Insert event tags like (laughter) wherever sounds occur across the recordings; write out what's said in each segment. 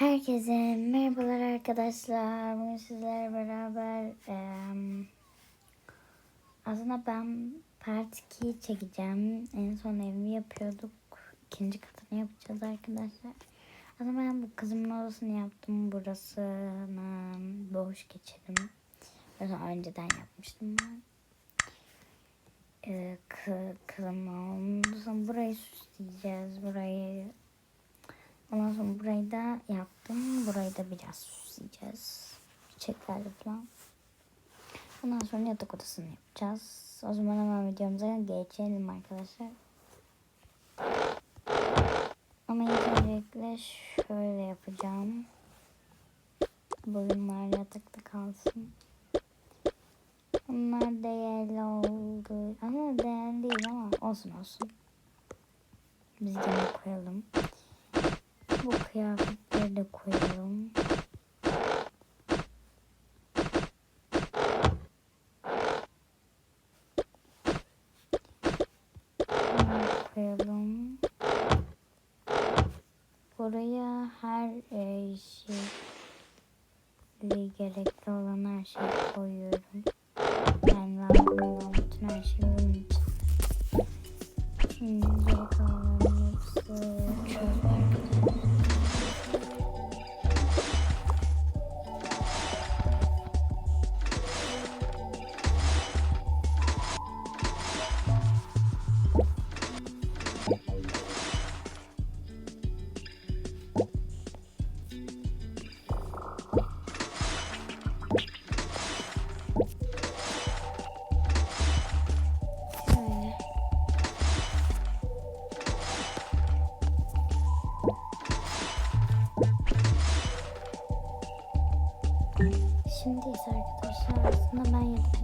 Herkese merhabalar arkadaşlar. Bugün sizlerle beraber eee, aslında ben part 2'yi çekeceğim. En son evimi yapıyorduk. İkinci katını yapacağız arkadaşlar. Aslında ben bu kızımın odasını yaptım. Burasını boş geçirdim. Zaten önceden yapmıştım ben. Ee, kı, kızımın odasını burayı süsleyeceğiz. Burayı Ondan sonra burayı da yaptım. Burayı da biraz süsleyeceğiz. Çiçeklerle falan. Ondan sonra yatak odasını yapacağız. O zaman hemen videomuza geçelim arkadaşlar. Ama ilk öncelikle şöyle yapacağım. Boyunlar yatakta kalsın. Bunlar değerli oldu. Ama değerli değil ama olsun olsun. Biz gene koyalım. Bu kıyafetleri de koyalım. İse arkadaşlar aslında ben yatak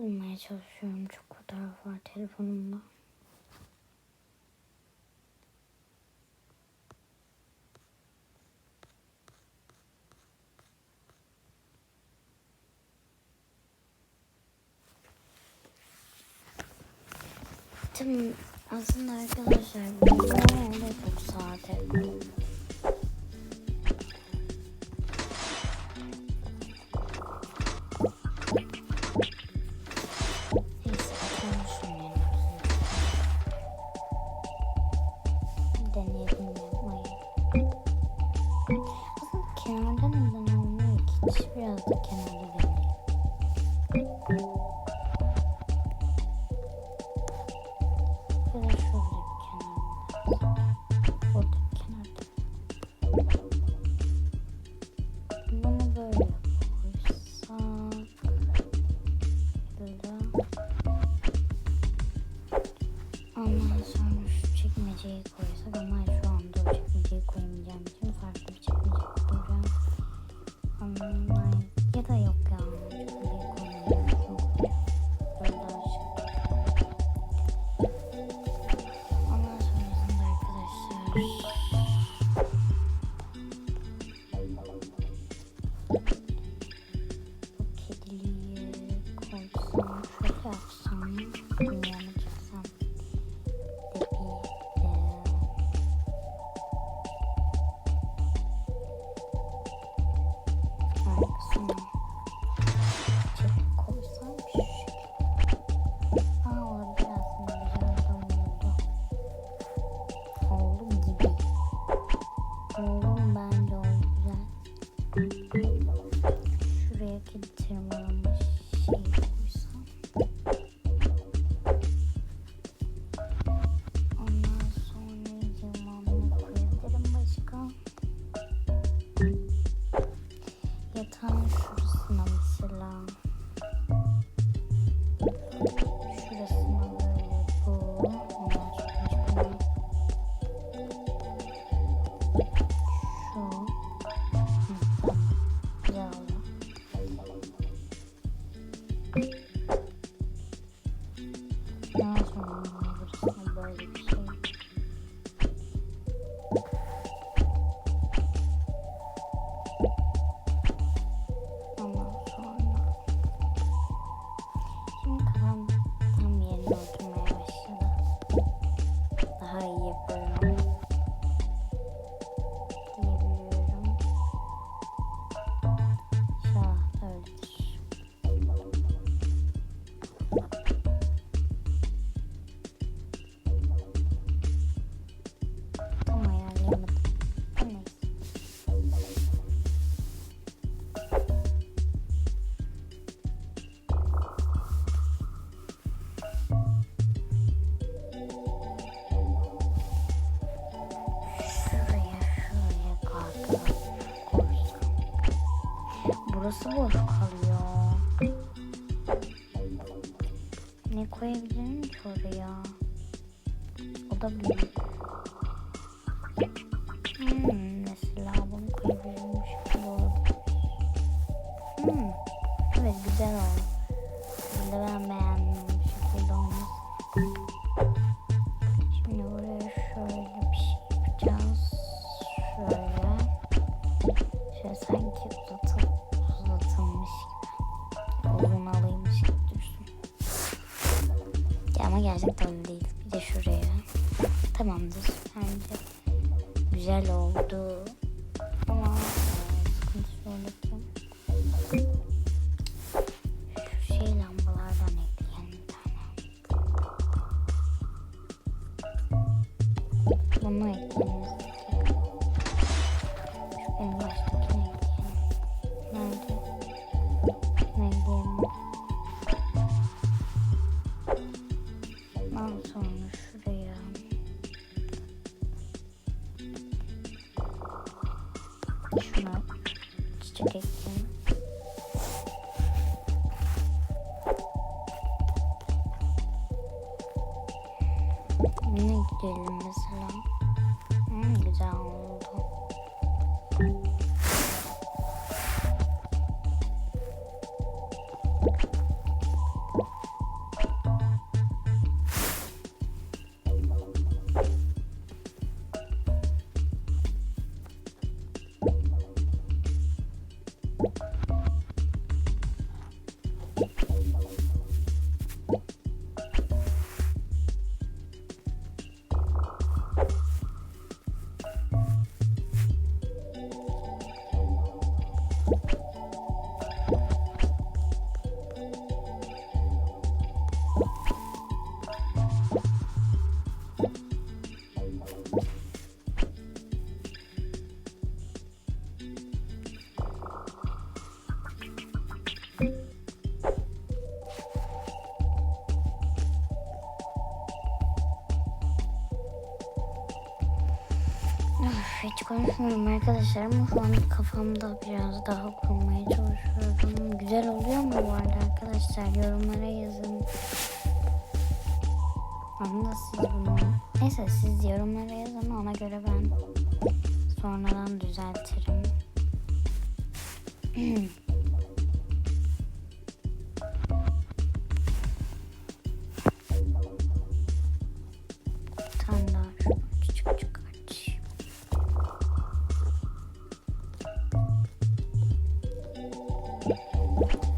bulmaya çalışıyorum. Çok fotoğraf var telefonumda. Tamam aslında arkadaşlar bu 이거 쓰고 어떡하려 내 코입은 저 래야 어다 보니 음. arkadaşlar ama şu an kafamda biraz daha kurmaya çalışıyorum. Güzel oluyor mu bu arada arkadaşlar? Yorumlara yazın. Anla siz bunu. Neyse siz yorumlara yazın ona göre ben sonradan düzeltirim. (clears throat) you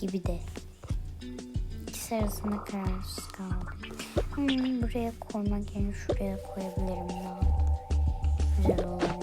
gibi de. İkisi arasında kararsız kaldım. Hmm, buraya koymak yerine şuraya koyabilirim daha. Güzel olur.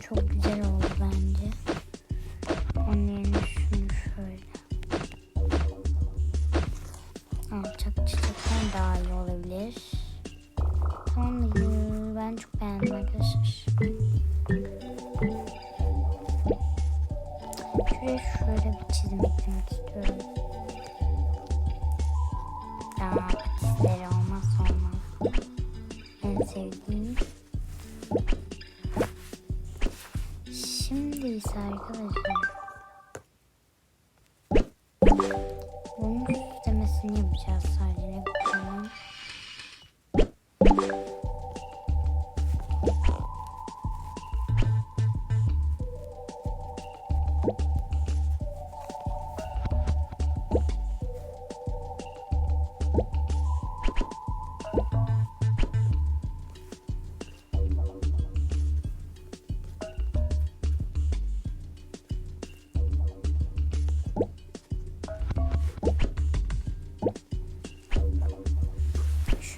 Çok güzel oldu bence.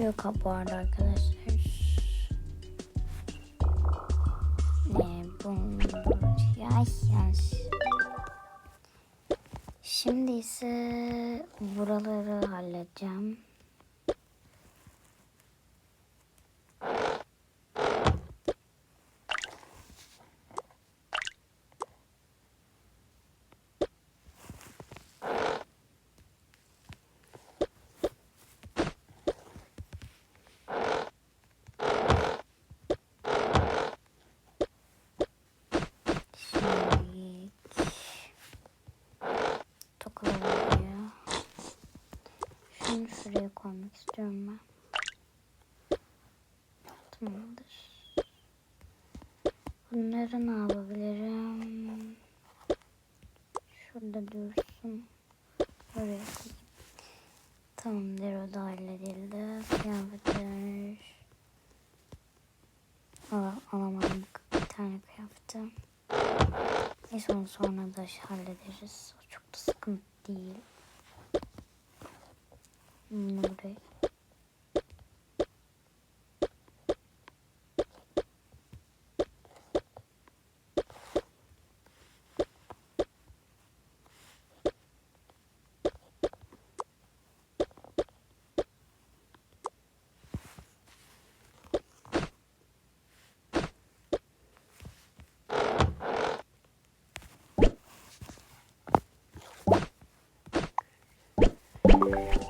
Yok bu arada arkadaşlar. Ne bunlar? Ya yanlış. Şimdi ise buraları halledeceğim. Şimdi tokaları buraya. Şunu şuraya koymak istiyorum ben. Tamamdır. Bunları ne yapabilirim? Şurada dursun. Buraya koyayım. Tamamdır o da halledildi. Kıyafetler. Aa, alamadım bir tane kıyafeti. Neyse onu sonra da hallederiz. O çok da sıkıntı değil. Bunu buraya. Tamamdır.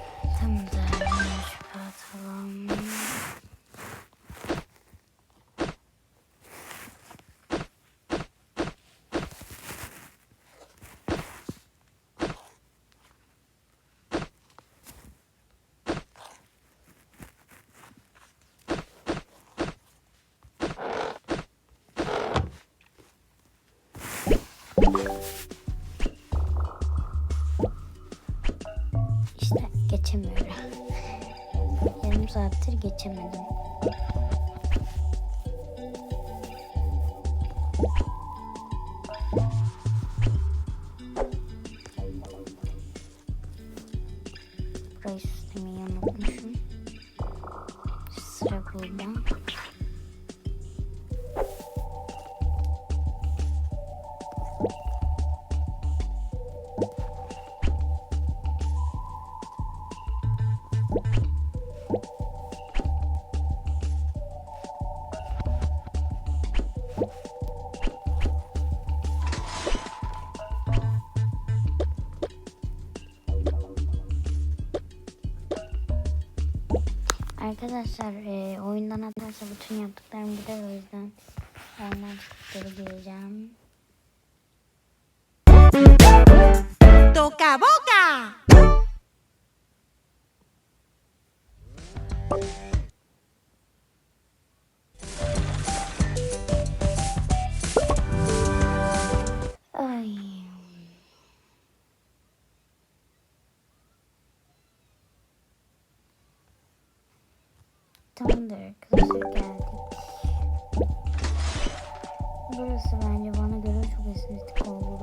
Geçemiyorum. Yarım saattir geçemedim. Burayı süslemeyi unutmuşum. Sıra burada. Arkadaşlar e, oyundan atarsa bütün yaptıklarım gider o yüzden ondan çıkıp geri. Toca boca. Tamamdır arkadaşlar geldik. Burası bence bana göre çok estetik oldu.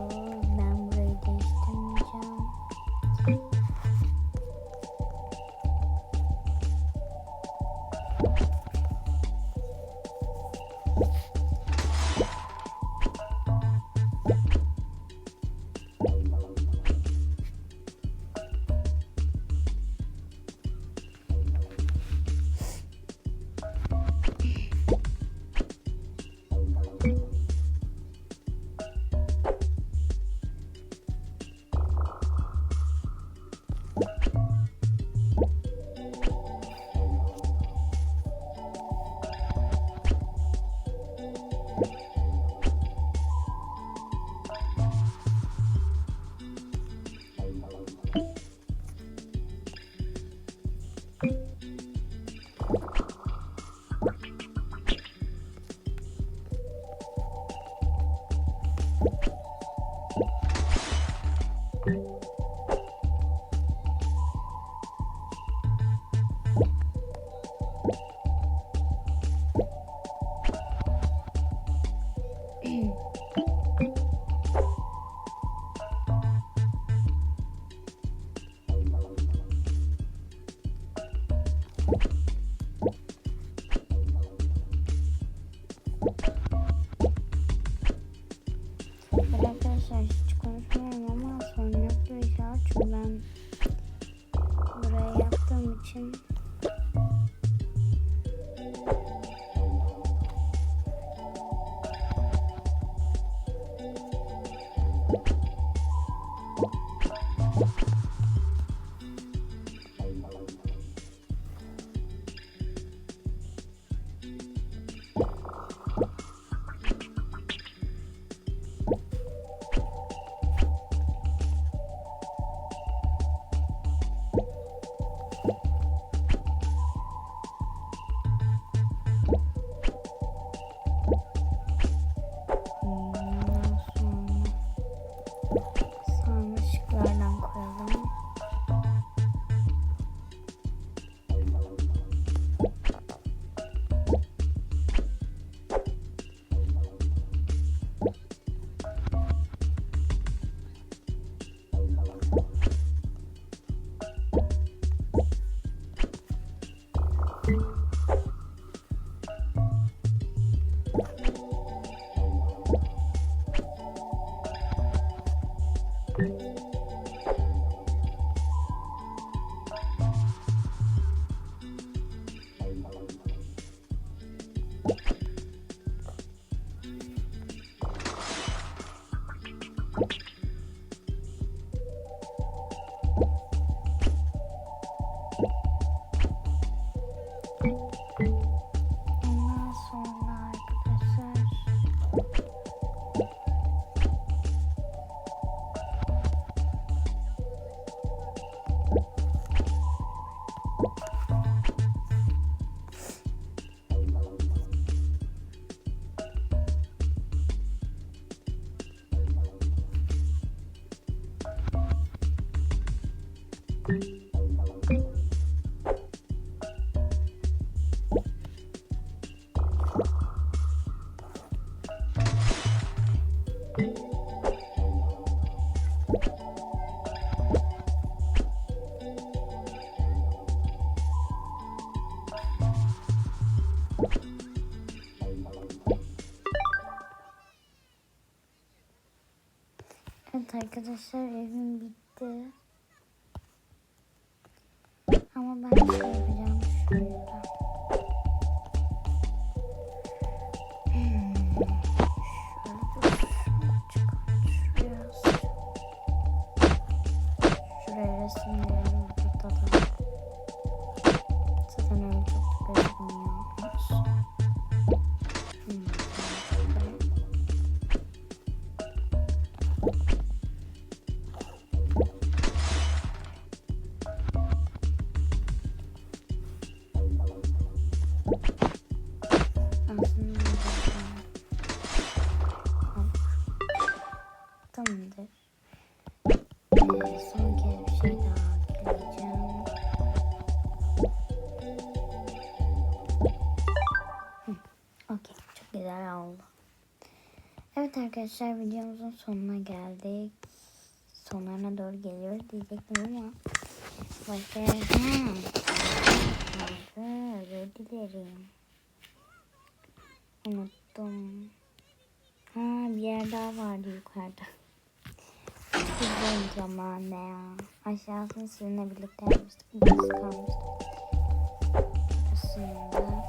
Arkadaşlar videomuzun sonuna geldik. Sonlarına doğru geliyoruz diyecektim ama başka özür dilerim. Unuttum. Ha bir yer daha vardı yukarıda. Güzel zamanda ya. Aşağısını sizinle birlikte yapmıştık. Biz kalmıştık. Aslında.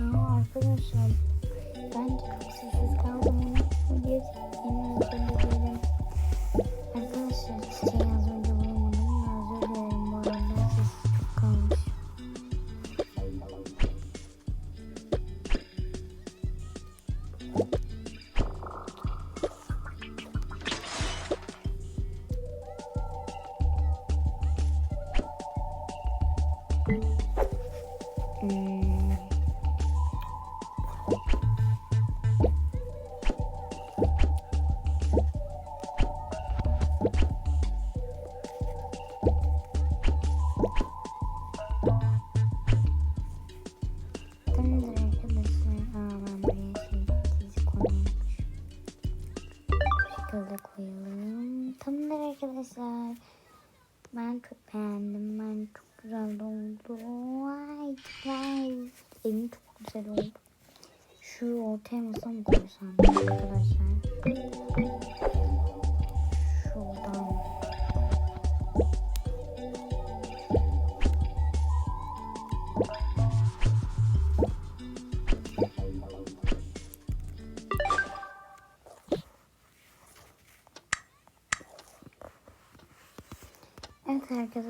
Aa, arkadaşlar ben de çok sessiz kaldım. Bir yeni özür dilerim. Arkadaşlar çiçeği çok beğendim. Ben çok güzel oldu. Ay güzel. Evim çok güzel oldu. Şu ortaya masa mı koysam arkadaşlar?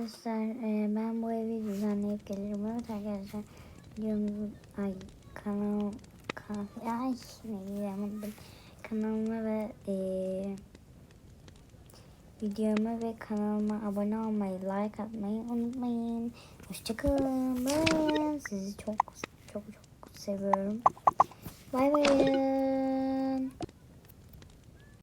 Arkadaşlar e, ben bu evi düzenleyip gelirim. Evet arkadaşlar videomuzu ay kanal kanal ay ne kanalıma ve e, videoma ve kanalıma abone olmayı like atmayı unutmayın. Hoşçakalın. Ben sizi çok çok çok seviyorum. Bay bay.